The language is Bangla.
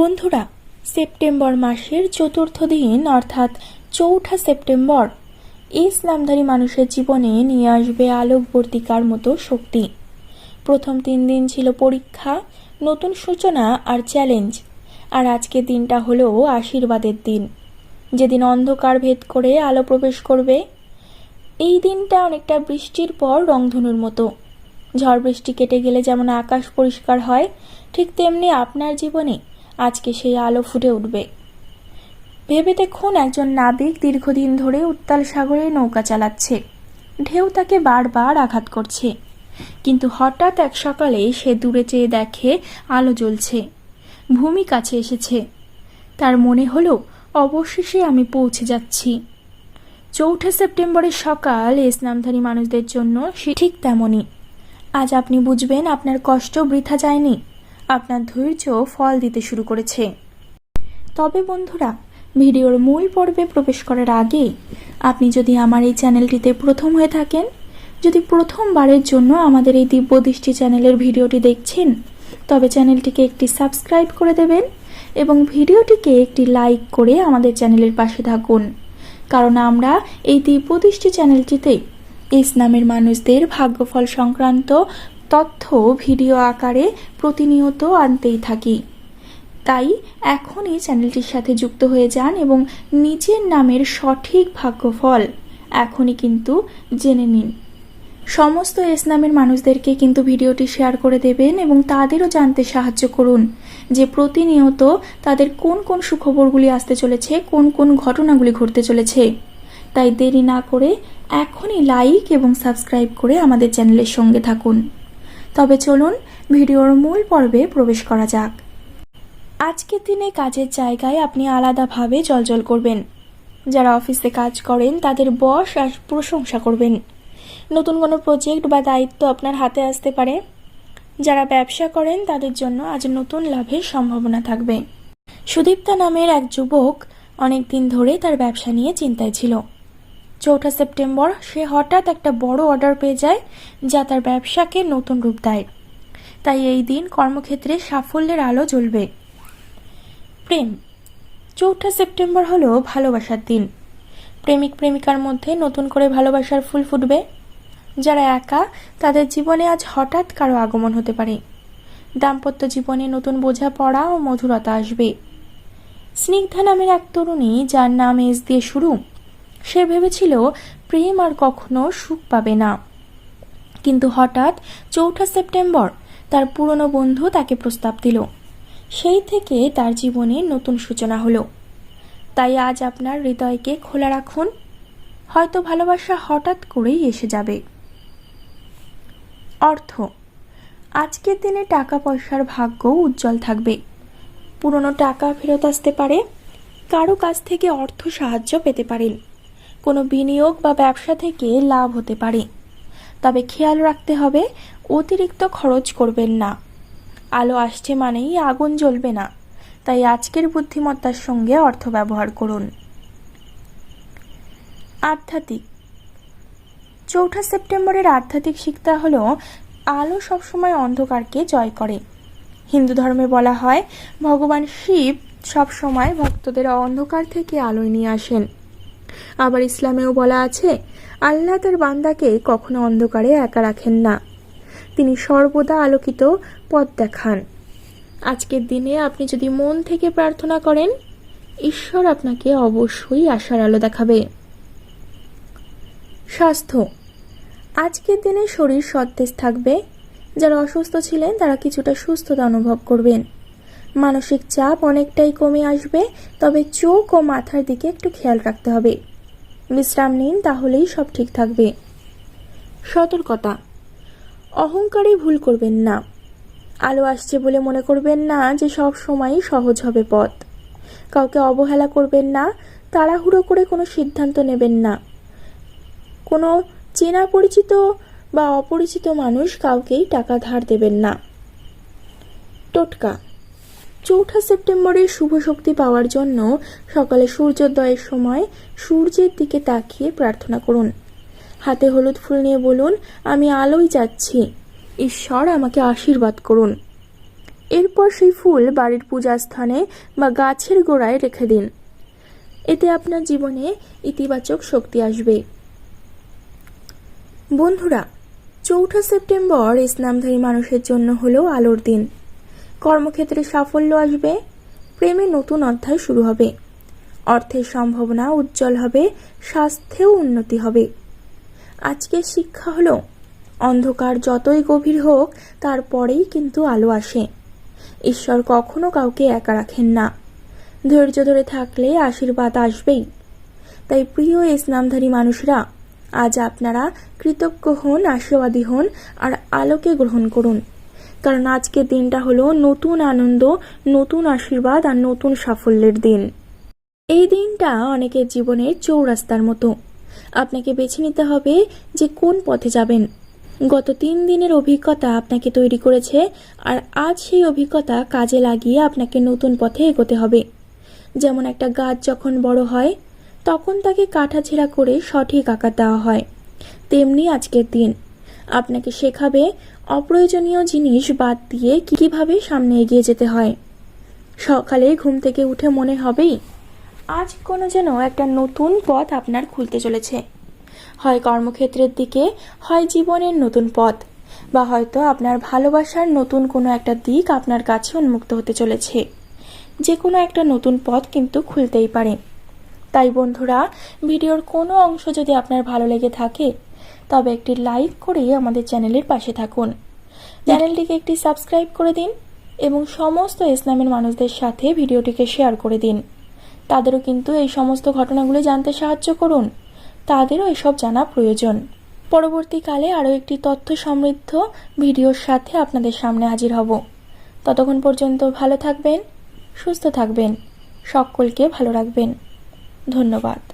বন্ধুরা, সেপ্টেম্বর মাসের চতুর্থ দিন, অর্থাৎ চৌঠা সেপ্টেম্বর। ইসলামধারী মানুষের জীবনে নিয়ে আসবে আলোকবর্তিকার মতো শক্তি। প্রথম তিন দিন ছিল পরীক্ষা, নতুন সূচনা আর চ্যালেঞ্জ। আর আজকের দিনটা হলো আশীর্বাদের দিন। যেদিন অন্ধকার ভেদ করে আলো প্রবেশ করবে, এই দিনটা অনেকটা বৃষ্টির পর রংধনুর মতো। ঝড় বৃষ্টি কেটে গেলে যেমন আকাশ পরিষ্কার হয়, ঠিক তেমনি আপনার জীবনে আজকে সেই আলো ফুটে উঠবে। ভেবে দেখুন একজন নাবিক দীর্ঘদিন ধরে উত্তাল সাগরে নৌকা চালাচ্ছে। ঢেউ তাকে বারবার আঘাত করছে। কিন্তু হঠাৎ এক সকালে সে দূরে চেয়ে দেখে আলো জ্বলছে। ভূমি কাছে এসেছে। তার মনে হলো, অবশেষে আমি পৌঁছে যাচ্ছি। চৌঠা সেপ্টেম্বরের সকাল ইসলামধারী মানুষদের জন্য সে ঠিক তেমনই। আজ আপনি বুঝবেন আপনার কষ্ট বৃথা যায়নি। আপনার ধৈর্য ফল দিতে শুরু করেছে। তবে বন্ধুরা, ভিডিওর মূল পর্বে প্রবেশ করার আগে আপনি যদি আমার এই চ্যানেলটিতে প্রথম হয়ে থাকেন, যদি প্রথমবারের জন্য আমাদের এই দিব্য দৃষ্টি চ্যানেলের ভিডিওটি দেখছেন, তবে চ্যানেলটিকে একটি সাবস্ক্রাইব করে দেবেন এবং ভিডিওটিকে একটি লাইক করে আমাদের চ্যানেলের পাশে থাকুন। কারণ আমরা এই দিব্য দৃষ্টি চ্যানেলটিতে ইসলামের মানুষদের ভাগ্যফল সংক্রান্ত তথ্য ভিডিও আকারে প্রতিনিয়ত আনতেই থাকি। তাই এখনই চ্যানেলটির সাথে যুক্ত হয়ে যান এবং নিজের নামের সঠিক ভাগ্যফল এখনই কিন্তু জেনে নিন। সমস্ত ইসলামের মানুষদেরকে কিন্তু ভিডিওটি শেয়ার করে দেবেন এবং তাদেরও জানতে সাহায্য করুন যে প্রতিনিয়ত তাদের কোন কোন সুখবরগুলি আসতে চলেছে, কোন কোন ঘটনাগুলি ঘটতে চলেছে। তাই দেরি না করে এখনই লাইক এবং সাবস্ক্রাইব করে আমাদের চ্যানেলের সঙ্গে থাকুন। তবে চলুন ভিডিওর মূল পর্বে প্রবেশ করা যাক। আজকের দিনে কাজের জায়গায় আপনি আলাদাভাবে জলজল করবেন। যারা অফিসে কাজ করেন, তাদের বস আর প্রশংসা করবেন। নতুন কোনো প্রজেক্ট বা দায়িত্ব আপনার হাতে আসতে পারে। যারা ব্যবসা করেন, তাদের জন্য আজ নতুন লাভের সম্ভাবনা থাকবে। সুদীপ্তা নামের এক যুবক অনেক দিন ধরে তার ব্যবসা নিয়ে চিন্তায় ছিল। চৌঠা সেপ্টেম্বর সে হঠাৎ একটা বড় অর্ডার পেয়ে যায় যা তার ব্যবসাকে নতুন রূপ দেয়। তাই এই দিন কর্মক্ষেত্রে সাফল্যের আলো জ্বলবে। প্রেম। চৌঠা সেপ্টেম্বর হলো ভালোবাসার দিন। প্রেমিক প্রেমিকার মধ্যে নতুন করে ভালোবাসার ফুল ফুটবে। যারা একা, তাদের জীবনে আজ হঠাৎ কারও আগমন হতে পারে। দাম্পত্য জীবনে নতুন বোঝাপড়া ও মধুরতা আসবে। স্নিগ্ধা নামের এক তরুণী, যার নাম এস দিয়ে শুরু সে ভেবেছিল প্রেম আর কখনো সুখ পাবে না। কিন্তু হঠাৎ চৌঠা সেপ্টেম্বর তার পুরনো বন্ধু তাকে প্রস্তাব দিল। সেই থেকে তার জীবনে নতুন সূচনা হলো। তাই আজ আপনার হৃদয়কে খোলা রাখুন। হয়তো ভালোবাসা হঠাৎ করেই এসে যাবে। অর্থ, আজকের দিনে টাকা পয়সার ভাগ্য উজ্জ্বল থাকবে। পুরনো টাকা ফেরত আসতে পারে। কারও কাছ থেকে অর্থ সাহায্য পেতে পারেন। কোনো বিনিয়োগ বা ব্যবসা থেকে লাভ হতে পারে। তবে খেয়াল রাখতে হবে, অতিরিক্ত খরচ করবেন না। আলো আসছে মানেই আগুন জ্বলবে না। তাই আজকের বুদ্ধিমত্তার সঙ্গে অর্থ ব্যবহার করুন। আধ্যাত্মিক। চৌঠা সেপ্টেম্বরের আধ্যাত্মিক শিক্ষা হলো, আলো সবসময় অন্ধকারকে জয় করে। হিন্দু ধর্মে বলা হয়, ভগবান শিব সবসময় ভক্তদের অন্ধকার থেকে আলোয় নিয়ে আসেন। আবার ইসলামেও বলা আছে, আল্লাহ তার বান্দাকে কখনো অন্ধকারে একা রাখেন না। তিনি সর্বদা আলোকিত পথ দেখান। আজকের দিনে আপনি যদি মন থেকে প্রার্থনা করেন, ঈশ্বর আপনাকে অবশ্যই আশার আলো দেখাবে। স্বাস্থ্য। আজকের দিনে শরীর সতেজ থাকবে। যারা অসুস্থ ছিলেন, তারা কিছুটা সুস্থতা অনুভব করবেন। মানসিক চাপ অনেকটাই কমে আসবে, তবে চোখ ও মাথার দিকে একটু খেয়াল রাখতে হবে। বিশ্রাম নিন, তাহলেই সব ঠিক থাকবে। সতর্কতা। অহংকারে ভুল করবেন না। আলো আসছে বলে মনে করবেন না যে সব সময়ই সহজ হবে পথ। কাউকে অবহেলা করবেন না, তাড়াহুড়ো করে কোনো সিদ্ধান্ত নেবেন না। কোনো চেনা পরিচিত বা অপরিচিত মানুষ কাউকেই টাকা ধার দেবেন না। টোটকা। চৌঠা সেপ্টেম্বরের শুভ শক্তি পাওয়ার জন্য সকালে সূর্যোদয়ের সময় সূর্যের দিকে তাকিয়ে প্রার্থনা করুন। হাতে হলুদ ফুল নিয়ে বলুন, আমি আলোয় যাচ্ছি। ঈশ্বর আমাকে আশীর্বাদ করুন। এরপর সেই ফুল বাড়ির পূজাস্থানে বা গাছের গোড়ায় রেখে দিন। এতে আপনার জীবনে ইতিবাচক শক্তি আসবে। বন্ধুরা, চৌঠা সেপ্টেম্বর ইসলামধারী মানুষের জন্য হলো আলোর দিন। কর্মক্ষেত্রে সাফল্য আসবে, প্রেমে নতুন অধ্যায় শুরু হবে। অর্থের সম্ভাবনা উজ্জ্বল হবে, স্বাস্থ্যেও উন্নতি হবে। আজকের শিক্ষা হলো, অন্ধকার যতই গভীর হোক, তারপরেই কিন্তু আলো আসে। ঈশ্বর কখনো কাউকে একা রাখেন না। ধৈর্য ধরে থাকলে আশীর্বাদ আসবেই। তাই প্রিয় ইসলামধারী মানুষরা, আজ আপনারা কৃতজ্ঞ হন, আশীর্বাদী হন, আর আলোকে গ্রহণ করুন। কারণ আজকের দিনটা হলো নতুন আনন্দ, নতুন আশীর্বাদ আর নতুন সাফল্যের দিন। এই দিনটা অনেকের জীবনের চৌরাস্তার মতো। আপনাকে বেছে নিতে হবে যে কোন পথে যাবেন। গত তিন দিনের অভিজ্ঞতা আপনাকে তৈরি করেছে আর আজ সেই অভিজ্ঞতা কাজে লাগিয়ে আপনাকে নতুন পথে এগোতে হবে। যেমন একটা গাছ যখন বড় হয়, তখন তাকে কাটাছেঁড়া করে সঠিক আকার দেওয়া হয়। তেমনি আজকের দিন। আপনাকে শেখাবে অপ্রয়োজনীয় জিনিস বাদ দিয়ে কীভাবে সামনে এগিয়ে যেতে হয়? সকালে ঘুম থেকে উঠে মনে হবেই, আজ কোনো যেন একটা নতুন পথ আপনার খুলতে চলেছে। হয় কর্মক্ষেত্রের দিকে, হয় জীবনের নতুন পথ, বা হয়তো আপনার ভালোবাসার নতুন কোনো একটা দিক আপনার কাছে উন্মুক্ত হতে চলেছে। যে কোনো একটা নতুন পথ কিন্তু খুলতেই পারে। তাই বন্ধুরা, ভিডিওর কোনো অংশ যদি আপনার ভালো লেগে থাকে তবে একটি লাইক করে আমাদের চ্যানেলের পাশে থাকুন। চ্যানেলটিকে একটি সাবস্ক্রাইব করে দিন এবং সমস্ত ইসলামের মানুষদের সাথে ভিডিওটিকে শেয়ার করে দিন। তাদেরও কিন্তু এই সমস্ত ঘটনাগুলি জানতে সাহায্য করুন। তাদেরও এসব জানা প্রয়োজন। পরবর্তীকালে আরও একটি তথ্য সমৃদ্ধ ভিডিওর সাথে আপনাদের সামনে হাজির হব। ততক্ষণ পর্যন্ত ভালো থাকবেন, সুস্থ থাকবেন, সকলকে ভালো রাখবেন। ধন্যবাদ।